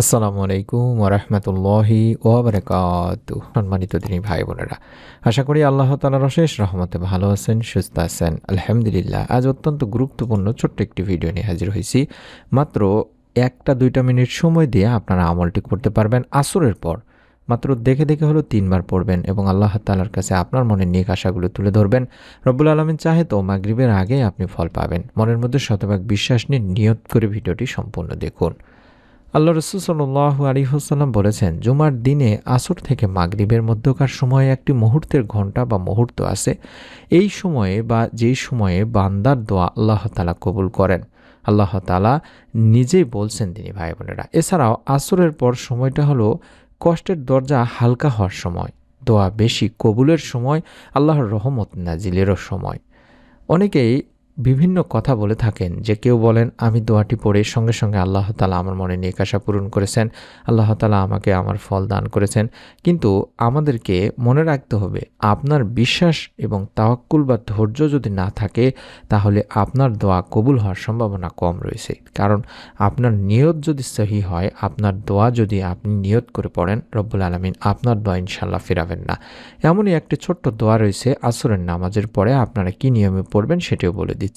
আসসালামু আলাইকুম ওরহমতুল্লাহি ওবরাকাত সম্মানিত দিনী ভাই বোনেরা, আশা করি আল্লাহ তালার অশেষ রহমতে ভালো আছেন, সুস্থ আছেন। আলহামদুলিল্লাহ, আজ অত্যন্ত গুরুত্বপূর্ণ ছোট্ট একটি ভিডিও নিয়ে হাজির হয়েছি। মাত্র একটা দুইটা মিনিট সময় দিয়ে আপনারা আমলটি করতে পারবেন আসরের পর। মাত্র দেখে দেখে হলো তিনবার পড়বেন এবং আল্লাহ তালার কাছে আপনার মনের নিক আশাগুলো তুলে ধরবেন। রব্বুল আলমিন চাহে তো মাগরিবের আগে আপনি ফল পাবেন। মনের মধ্যে শতভাগ বিশ্বাস নিয়ে নিয়ত করে ভিডিওটি সম্পূর্ণ দেখুন। আল্লাহ রসুল সাল্লু আলী হাসাল্লাম বলেছেন, জুমার দিনে আসর থেকে মাগরিবের মধ্যকার সময়ে একটি মুহূর্তের ঘণ্টা বা মুহূর্ত আছে। এই সময়ে বা যেই সময়ে বান্দার দোয়া আল্লাহ তালা কবুল করেন। আল্লাহ তালা নিজেই বলছেন তিনি ভাই বোনেরা। এছাড়াও আসরের পর সময়টা হলো কষ্টের দরজা হালকা হওয়ার সময়, দোয়া বেশি কবুলের সময়, আল্লাহর রহমত নাজিলেরও সময়। অনেকেই বিভিন্ন কথা বলে থাকেন যে কেউ বলেন, আমি দোয়াটি পড়ে সঙ্গে সঙ্গে আল্লাহ তালা আমার মনে নিকাশা পূরণ করেছেন, আল্লাহ তালা আমাকে আমার ফল দান করেছেন। কিন্তু আমাদেরকে মনে রাখতে হবে, আপনার বিশ্বাস এবং তাওয়াক্কুল বা ধৈর্য যদি না থাকে, তাহলে আপনার দোয়া কবুল হওয়ার সম্ভাবনা কম রয়েছে। কারণ আপনার নিয়ত যদি সহি হয়, আপনার দোয়া যদি আপনি নিয়ত করে পড়েন, রব্বুল আলমিন আপনার দোয়া ইনশাল্লাহ ফেরাবেন না। এমনই একটি ছোট্ট দোয়া রয়েছে, আসরের নামাজের পরে আপনারা কি নিয়মে পড়বেন সেটিও বলে দিচ্ছি।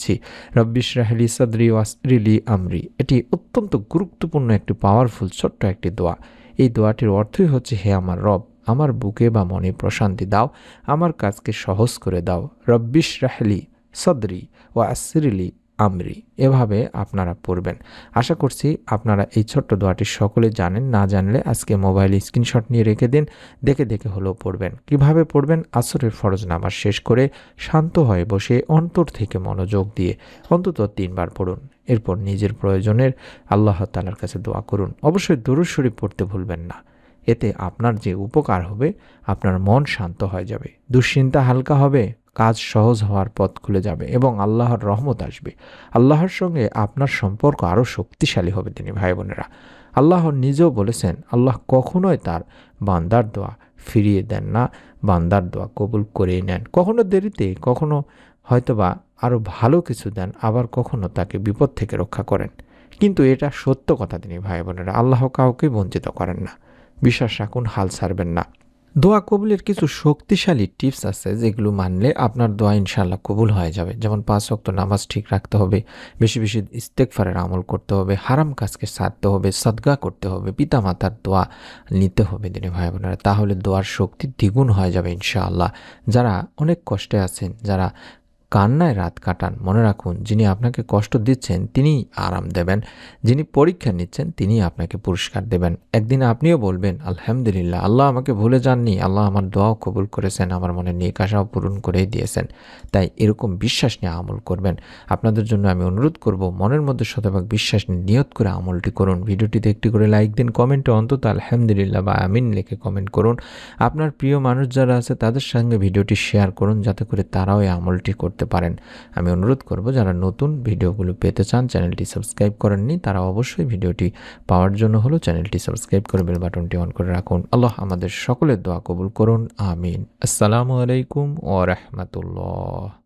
রব্বিশ রাহলি সাদরি ওয়াসরিলি আমরি। এটি অত্যন্ত গুরুত্বপূর্ণ একটি পাওয়ারফুল ছোট্ট একটি দোয়া। এই দোয়াটির অর্থই হচ্ছে, হে আমার রব, আমার বুকে বা মনে প্রশান্তি দাও, আমার কাজকে সহজ করে দাও। রব্বিশ রাহলি সদরি ও আসরিলি আমরি। এভাবে আপনারা পড়বেন। আশা করছি আপনারা এই ছোট্ট দোয়াটি সকলে জানেন। না জানলে আজকে মোবাইল স্ক্রিনশট নিয়ে রেখে দিন। দেখে দেখে হলেও পড়বেন। কীভাবে পড়বেন? আসরের ফরজ নামাজ শেষ করে শান্ত হয়ে বসে অন্তর থেকে মনোযোগ দিয়ে অন্তত তিনবার পড়ুন। এরপর নিজের প্রয়োজনের আল্লাহ তালার কাছে দোয়া করুন। অবশ্যই দরুশ্বরী পড়তে ভুলবেন না। এতে আপনার যে উপকার হবে, আপনার মন শান্ত হয়ে যাবে। দুশ্চিন্তা হালকা হবে। কাজ সহজ হওয়ার পথ খুলে যাবে এবং আল্লাহর রহমত আসবে। আল্লাহর সঙ্গে আপনার সম্পর্ক আরও শক্তিশালী হবে তিনি, ভাই বোনেরা। আল্লাহ নিজেও বলেছেন, আল্লাহ কখনোই তার বান্দার দোয়া ফিরিয়ে দেন না, বান্দার দোয়া কবুল করেই নেন। কখনো দেরিতে, কখনো হয়তোবা আরও ভালো কিছু দেন, আবার কখনো তাকে বিপদ থেকে রক্ষা করেন। কিন্তু এটা সত্য কথা তিনি, ভাই বোনেরা, আল্লাহ কাউকে বঞ্চিত করেন না। বিশ্বাস রাখুন, হাল ছাড়বেন না। দোয়া কবুলের কিছু শক্তিশালী টিপস আছে যেগুলো মানলে আপনার দোয়া ইনশাল্লাহ কবুল হয়ে যাবে। যেমন পাঁচ অক্ত নামাজ ঠিক রাখতে হবে, বেশি বেশি ইস্তেকফারের আমল করতে হবে, হারাম কাজকে সারতে হবে, সদগা করতে হবে পিতা মাতার দোয়া নিতে হবে দিনে ভাই বোনেরা। তাহলে দোয়ার শক্তি দ্বিগুণ হয়ে যাবে ইনশাআল্লাহ। যারা অনেক কষ্টে আছেন, যারা কান্নায় রাত কাটান। মনে রাখুন, যিনি আপনাকে কষ্ট দিচ্ছেন, তিনিই আরাম দেবেন। যিনি পরীক্ষা নিচ্ছেন তিনি আপনাকে পুরস্কার দেবেন। একদিন আপনিও বলবেন, আলহামদুলিল্লাহ, আল্লাহ আমাকে ভুলে যাননি। আল্লাহ আমার দোয়াও কবুল করেছেন, আমার মনে নিক আশাও পূরণ করেই দিয়েছেন। তাই এরকম বিশ্বাস নিয়ে আমল করবেন। আপনাদের জন্য আমি অনুরোধ করব, মনের মধ্যে শতভাগ বিশ্বাস নিয়ে নিয়ত করে আমলটি করুন। ভিডিওটিতে একটি করে লাইক দিন, কমেন্টে অন্তত আলহামদুলিল্লাহ বা আমিন লিখে কমেন্ট করুন। আপনার প্রিয় মানুষ যারা আছে, তাদের সঙ্গে ভিডিওটি শেয়ার করুন, যাতে করে তারাও এই আমলটি করতে করতে পারেন। আমি অনুরোধ করব, যারা নতুন ভিডিওগুলো পেতে চান, চ্যানেলটি সাবস্ক্রাইব করেননি, তারা অবশ্যই ভিডিওটি পাওয়ার জন্য হলো চ্যানেলটি সাবস্ক্রাইব করে বেল বাটনটি অন করে রাখুন। আল্লাহ আমাদের সকলের দোয়া কবুল করুন। আমিন। আসসালামু আলাইকুম ও রহমতুল্লাহ।